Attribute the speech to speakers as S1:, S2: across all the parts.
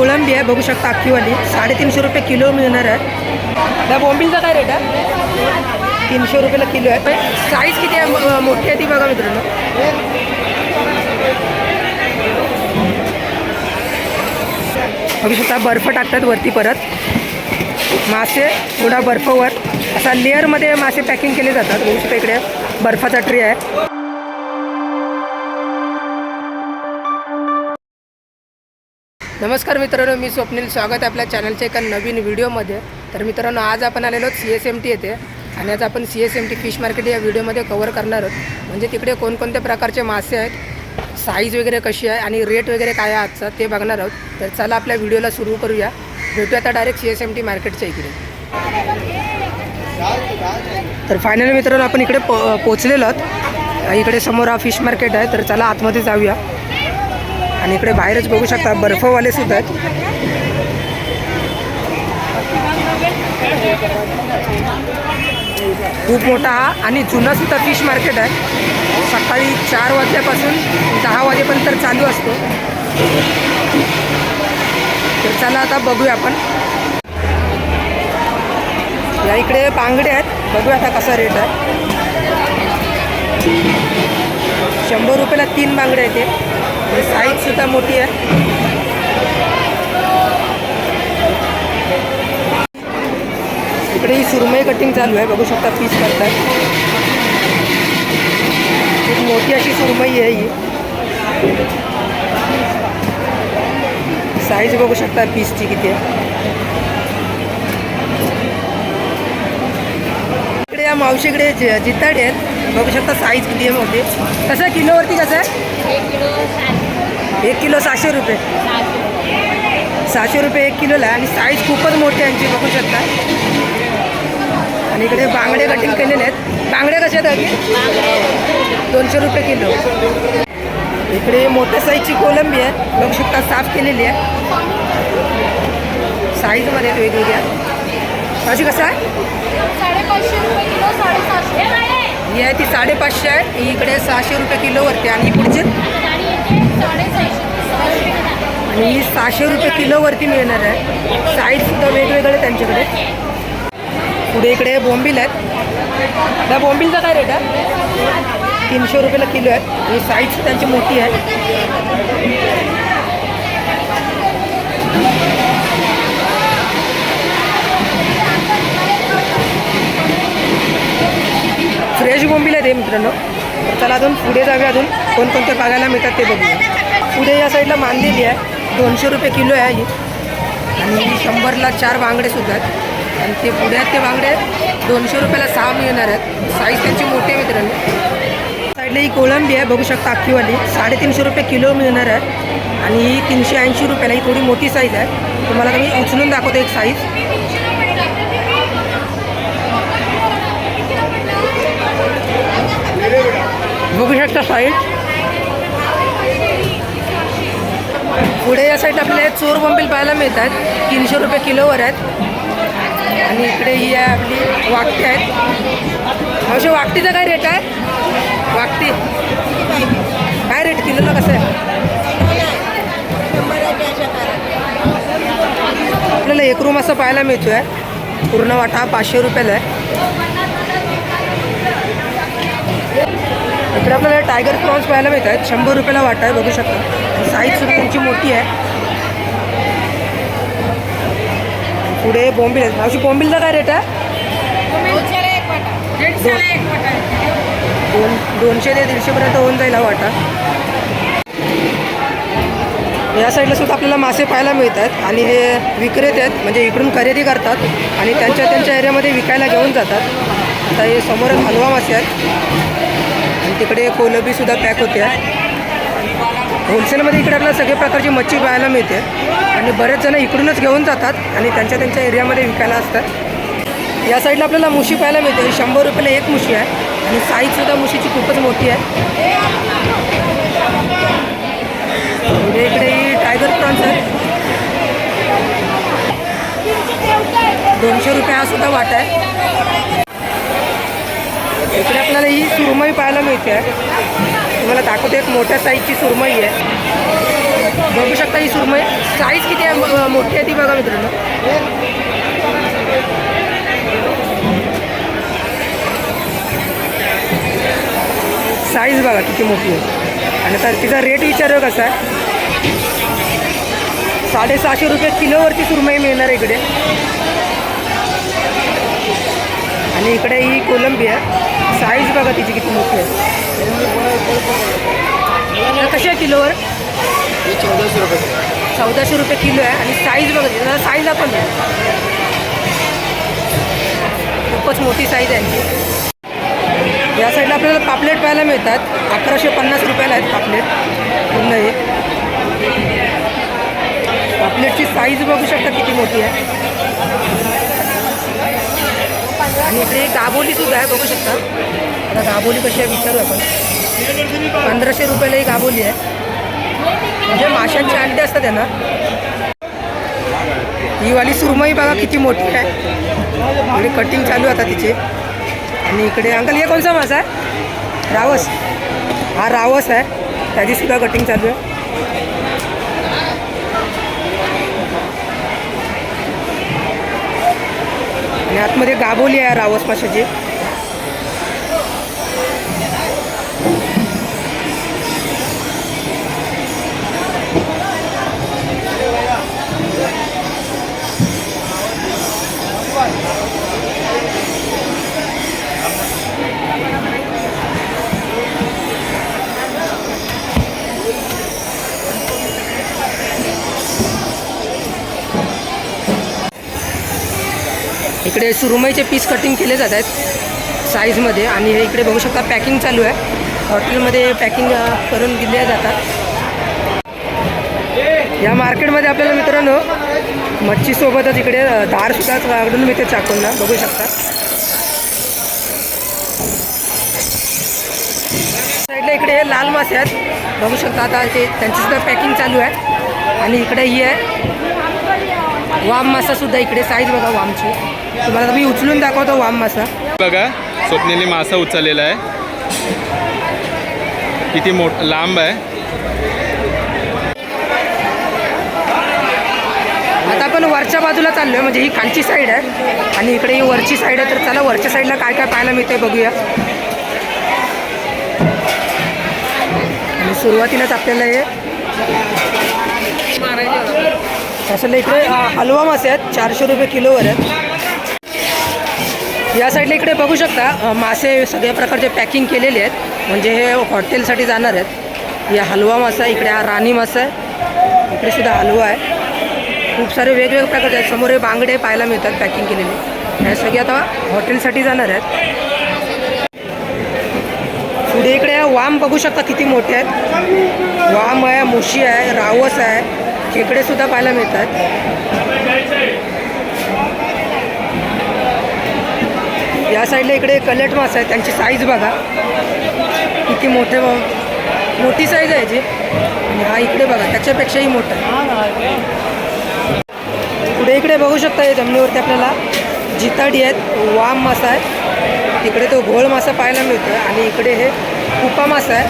S1: कोळंबी आहे बघू शकता अख्खीवाली साडेतीनशे रुपये किलो मिळणार आहे. त्या बोंबीलचा काय रेट आहे? तीनशे रुपयाला किलो आहे. साईज किती आहे? मोठी आहे ती बघा मित्रांनो. बघू शकता बर्फ टाकतात वरती परत. मासे थोडा बर्फवर. असा लेअरमध्ये मासे पॅकिंग केले जातात. बघू शकता इकडे बर्फाचा ट्रे आहे. नमस्कार मित्रांनो मी स्वप्नील. स्वागत आहे आपल्या चॅनलच्या एका नवीन व्हिडिओमध्ये. तर मित्रांनो आज आपण आलेलो सी एस एम टी येथे. आणि आज आपण C S M T fish market या व्हिडिओमध्ये कवर करणार आहोत. म्हणजे तिकडे कोणकोणत्या प्रकारचे मासे आहेत साईज वगैरे कशी आहे आणि रेट वगैरे काय आहे आजचा ते बघणार आहोत. तर चला आपल्या व्हिडिओला सुरू करूया. भेटू आता direct C S M T मार्केटच्या इकडे. तर फायनली मित्रांनो आपण इकडे पो पोचलेलो आहोत. इकडे समोर हा फिश मार्केट आहे. तर चला आतमध्ये जाऊया. आणि इकडे बाहेरच बघू शकता बर्फवाले सुद्धा आहेत. खूप मोठा हा आणि जुना सुद्धा फिश मार्केट आहे. सकाळी चार वाजल्यापासून दहा वाजेपर्यंत तर चालू असतो. तर चला आता बघूया आपण. या इकडे बांगडे आहेत. बघूया आता कसा रेट आहे. शंभर रुपयाला तीन बांगडे आहेत ते साईज सुद्धा मोठी आहे इकडे ही सुरमई कटिंग चालू आहे बघू शकता पीस करताय खूप मोठी अशी सुरमई आहे ही साईज बघू शकता पीसची किती आहे. इकडे या मावशीकडे जिताडे आहेत बघू शकता साईज किती आहे मोठी. कसं आहे? किलोवरती कसं आहे?
S2: एक किलो
S1: सहाशे रुपये. सहाशे रुपये एक किलोला आहे. आणि साईज खूपच मोठी आहे यांची बघू शकता. आणि इकडे बांगडे कटिंग केलेले आहेत. बांगडे कसे आहेत दोनशे रुपये किलो. इकडे मोठ्या साईजची कोलंबी आहे. बघू शकता साफ केलेली आहे. साईजमध्ये वेगवेगळ्या. अशी कसं आहे? ही आहे ती साडेपाचशे आहे. इकडे सहाशे रुपये किलोवरती आणि पुढचे? आणि ही सहाशे रुपये किलोवरती मिळणार आहे. साईजसुद्धा वेगवेगळे त्यांच्याकडे. पुढे इकडे बोंबील आहेत. त्या बोंबीलचा काय रेट आहे? तीनशे रुपयाला किलो आहे ही साईज त्यांची मोठी आहे. फ्रेश बोंबील आहेत हे मित्रांनो. चला अजून पुढे जाऊया अजून. कोणकोणते बघायला मिळतात ते बघूया. पुढे या साईडला मांदेली आहे. दोनशे रुपये किलो आहे ही. आणि शंभरला चार बांगडे सुद्धा आहेत. आणि ते पुढे आहेत ते बांगडे दोनशे रुपयाला सहा मिळणार आहेत. साईज त्यांची मोठी आहे मित्रांनो. साईडला ही कोळंबी आहे. बघू शकता अख्खीवाली साडेतीनशे रुपये किलो मिळणार आहे. आणि ही तीनशे ऐंशी रुपयाला ही थोडी मोठी साईज आहे. तुम्हाला मी उचलून दाखवतो एक साईज बघू शकता साईड. पुढे या साईड आपल्याला चोर बोंबील पाहायला मिळतात. तीनशे रुपये किलोवर आहेत. आणि इकडे ही आहे आपली वाकटी आहेत. असे वाकटीचा काय रेट आहे? वाकटी काय रेट किलोला कसं आहे? आपल्याला एक रूम असं पाहायला मिळतो आहे पूर्ण वाटा हा पाचशे रुपयाला आहे. इकडे आपल्याला टायगर प्रॉन्स पाहायला मिळत आहेत शंभर रुपयाला वाटा आहे बघू शकता. साईज सुद्धा त्यांची मोठी आहे. पुढे बॉम्बिल आहेत. मावशी बोंबीलचा काय रेट आहे? दोन दोनशे ते दीडशेपर्यंत होऊन जाईल हा वाटा. या साईडला सुद्धा आपल्याला मासे पाहायला मिळत आहेत आणि हे विक्रेते आहेत म्हणजे इकडून खरेदी करतात आणि त्यांच्या त्यांच्या एरियामध्ये विकायला घेऊन जातात. आता हे समोर हलवा मासे आहेत. तिकडे कोलंबीसुद्धा पॅक होते होलसेलमध्ये इकडे आपल्याला सगळे प्रकारची मच्छी पाहायला मिळते. आणि बरेच जण इकडूनच घेऊन जातात आणि त्यांच्या त्यांच्या एरियामध्ये विकायला असतात. या साईडला आपल्याला मुशी पाहायला मिळते. ही शंभर रुपयाला एक मुशी आहे. आणि साईजसुद्धा मुशीची खूपच मोठी आहे. पुढे इकडे ही टायगर प्रॉन्स आहे. दोनशे रुपये हा सुद्धा वाटा आहे. इकडे आपल्याला ही सुरमई पाहायला मिळते. आहे तुम्हाला दाखवते एक मोठ्या साईजची सुरमई आहे. बघू शकता ही सुरमई. साईज किती आहे? मोठी आहे ती बघा मित्रांनो. साईज बघा किती मोठी आहे. आणि तर तिचा रेट विचार कसा आहे. साडेसहाशे रुपये किलोवरती सुरमई मिळणार आहे इकडे. आणि इकडे ही कोलंबी आहे. साईज बघा तिची किती मोठी आहे. कशी आहे किलोवर?
S3: चौदाशे रुपये.
S1: चौदाशे रुपये किलो आहे आणि साईज बघा तिची साईजला पण आहे खूपच मोठी साईज आहे. या साईडला आपल्याला पापलेट पाहायला मिळतात. अकराशे पन्नास रुपयाला आहेत पापलेट. पूर्ण हे. पापलेटची साईज बघू शकता किती मोठी आहे. आणि इकडे दाबोली सुद्धा आहे बघू शकता. आता दाबोली कशी आहे विचारू आपण. पंधराशे रुपयाला ही दाबोली आहे. म्हणजे माशांची अंडे असतात त्यांना. ही वाली सुरमई बघा किती मोठी आहे. आणि कटिंग चालू आहे आता तिचे. आणि इकडे अंकल हे कोणचा मासा आहे? रावस. हा रावस आहे. त्याची सुद्धा कटिंग चालू आहे. आतमध्ये गाबोली आहे रावस माशाची इकडे सुरुमईचे पीस कटिंग केले जात आहेत साईजमध्ये आणि हे इकडे बघू शकता पॅकिंग चालू आहे. हॉटेलमध्ये पॅकिंग करून दिल्या जातात. या मार्केटमध्ये आपल्याला मित्रांनो मच्छीसोबतच इकडे अ, धारसुद्धा आढळून मिळते चाकूंना बघू शकता. साईडला इकडे हे लाल मासे आहेत. बघू शकता आता ते त्यांचीसुद्धा पॅकिंग चालू आहे. आणि इकडे ही आहे. वाम मासासुद्धा इकडे साईज बघा वामची. तुम्हाला मी उचलून दाखवतो वाम मासा.
S3: बघा स्वप्नेने मासा उचललेला आहे. किती मोठ लांब आहे.
S1: आता आपण वरच्या बाजूला चाललोय म्हणजे ही खालची साईड आहे. आणि इकडे ही वरची साईड आहे तर चला वरच्या साईडला काय काय पाहायला मिळतंय बघूया. आणि सुरुवातीलाच आपल्याला हे असं इकडे हलवा मासे आहेत चारशे रुपये किलोवर आहेत. या साईडला इकडे बघू शकता मासे सगळ्या प्रकारचे पॅकिंग केलेले आहेत. म्हणजे हे हॉटेलसाठी जाणार आहेत. या हलवा मासा इकडे हा राणी मासा आहे. इकडे सुद्धा हलवा आहे. खूप सारे वेगवेगळ्या प्रकारचे आहेत. समोर हे बांगडे पाहायला मिळतात पॅकिंग केलेले. हे सगळे आता हॉटेलसाठी जाणार आहेत. पुढे इकडे वाम बघू शकता किती मोठे आहेत. वाम आहे मुशी आहे रावस आहे. खेकडे सुद्धा पाहायला मिळतात. या साईडला इकडे कलट मासा आहे त्यांची साईज बघा. किती मोठे मोठी साईज आहे जी. आणि हा इकडे बघा त्याच्यापेक्षाही मोठा आहे. पुढे इकडे बघू शकता या जमिनीवरती आपल्याला जिताडी आहेत वाम मासा आहे. इकडे तो घोळ मासा पाहायला मिळतो आणि इकडे हे कुपा मासा आहे.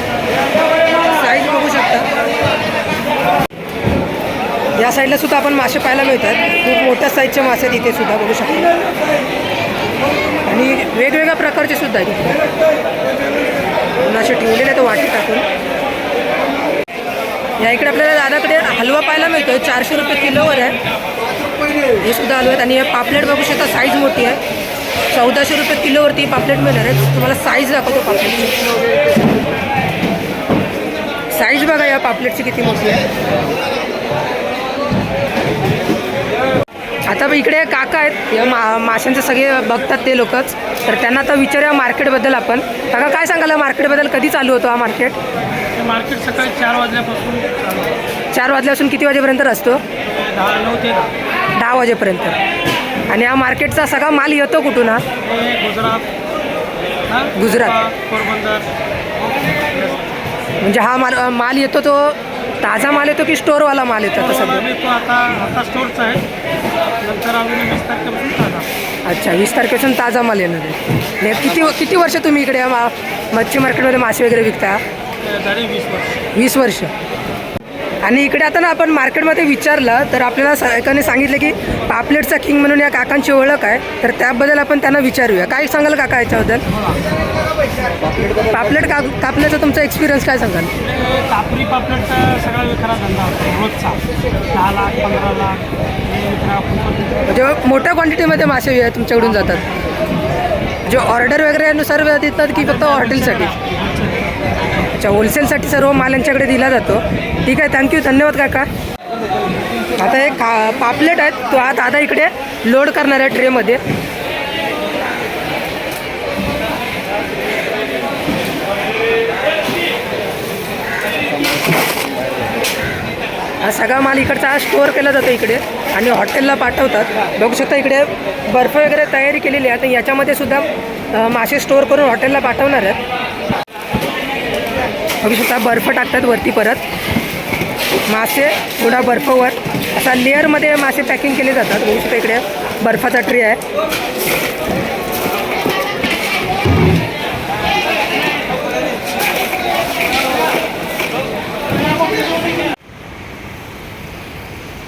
S1: साईज बघू शकता. या साईडला सुद्धा आपण मासे पाहायला मिळतात. खूप मोठ्या साईजचे मासे आहेत इथे सुद्धा बघू शकतो. आणि वेगवेगळ्या प्रकारचे सुद्धा आहेत. असे ठेवलेले आहेत वाटी टाकून. या इकडे आपल्याला दादाकडे हलवा पाहायला मिळतोय. चारशे रुपये किलोवर आहे. हे सुद्धा हलवा आहेत. आणि हे पापलेट बघू शकता साईज मोठी आहे. चौदाशे रुपये किलोवरती पापलेट मिळणार आहे. तुम्हाला साईज दाखवतो पापलेटची. साईज बघा या पापलेटची किती मोठी आहे. आता बघ इकडे काका आहेत. या मा माशांचे सगळे बघतात ते लोकच. तर त्यांना आता विचारूया मार्केटबद्दल आपण. काका काय सांगाल मार्केटबद्दल? कधी चालू होतो हा मार्केट?
S4: मार्केट सकाळी चार वाजल्यापासून.
S1: चार वाजल्यापासून किती वाजेपर्यंत असतो
S4: दहा
S1: वाजेपर्यंत. आणि हा मार्केटचा सगळा माल येतो कुठून हा?
S4: गुजरात?
S1: गुजरात. म्हणजे हा माल माल येतो तो ताजा माल येतो की स्टोअरवाला माल येतो आता
S4: स्टोरचा आहे. नंतर अजून वीस तारखेपासून ताजा.
S1: अच्छा वीस तारखेपासून ताजा माल येणार आहे. आणि किती किती वर्ष तुम्ही इकडे मा मच्छी मार्केटमध्ये मासे वगैरे विकता?
S4: वीस वर्ष.
S1: वीस वर्ष. आणि इकडे आता ना आपण मार्केटमध्ये विचारलं तर आपल्याला स- एकाने सांगितलं की पापलेटचा किंग म्हणून या काकांची ओळख आहे. तर त्याबद्दल आपण त्यांना विचारूया. काय सांगाल काका याच्याबद्दल? पापलेट का कापण्याचा तुमचा एक्सपिरियन्स काय सांगाल?
S4: कापरी पापलेटचा सगळा विक्रा धंदा रोजचा. दहा लाख पंधरा लाख.
S1: म्हणजे मोठ्या क्वांटिटीमध्ये मासे तुमच्याकडून जातात. जे ऑर्डर वगैरेनुसार देतात की फक्त हॉटेलसाठी अच्छा होलसेलसाठी सर्व माल यांच्याकडे दिला जातो. ठीक आहे थँक्यू धन्यवाद काका. आता एक का पापलेट आहेत तो आता आता इकडे लोड करणार आहे ट्रेमध्ये हा सगळा माल इकडचा स्टोअर केला जातो इकडे आणि हॉटेलला पाठवतात. बघू शकता इकडे बर्फ वगैरे तयारी केलेली आहे. तर याच्यामध्ये सुद्धा मासे स्टोअर करून हॉटेलला पाठवणार आहेत. बघू शकता बर्फ टाकतात वरती परत. मासे थोडा बर्फवर. असा लेअरमध्ये मासे पॅकिंग केले जातात. बघू शकता इकडे बर्फाचा ट्री आहे.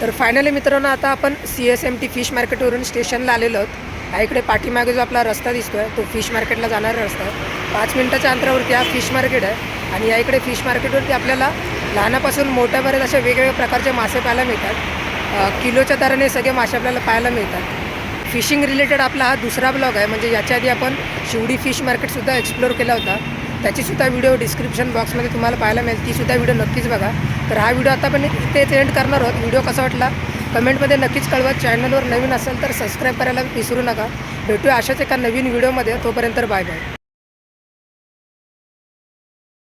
S1: तर फायनली मित्रांनो आता आपण C S M T fish मार्केटवरून स्टेशनला आलेलो आहोत. हा इकडे पाठीमागे जो आपला रस्ता दिसतो आहे तो फिश मार्केटला जाणारा रस्ता आहे. पाच मिनटाच्या अंतरावरती हा फिश मार्केट आहे. आणि या इकडे फिश मार्केटवरती आपल्याला लहानापासून मोठ्यापर्यंत असे वेगवेगळ्या प्रकारचे मासे पाहायला मिळतात. किलोच्या दराने सगळे मासे आपल्याला पाहायला मिळतात. फिशिंग रिलेटेड आपला हा दुसरा ब्लॉग आहे म्हणजे याच्या आधी आपण शिवडी फिश मार्केटसुद्धा एक्सप्लोअर केला होता. त्याचीसुद्धा व्हिडिओ डिस्क्रिप्शन बॉक्समध्ये तुम्हाला पाहायला मिळेल. तीसुद्धा व्हिडिओ नक्कीच बघा. तर हा व्हिडिओ आता आपण इथेच एंड करणार आहोत. व्हिडिओ कसा वाटला? कमेंटमध्ये नक्कीच कळवा. चॅनलवर नवीन असेल तर सबस्क्राईब करायला विसरू नका. भेटूया अशाच एका नवीन व्हिडिओमध्ये तोपर्यंत बाय बाय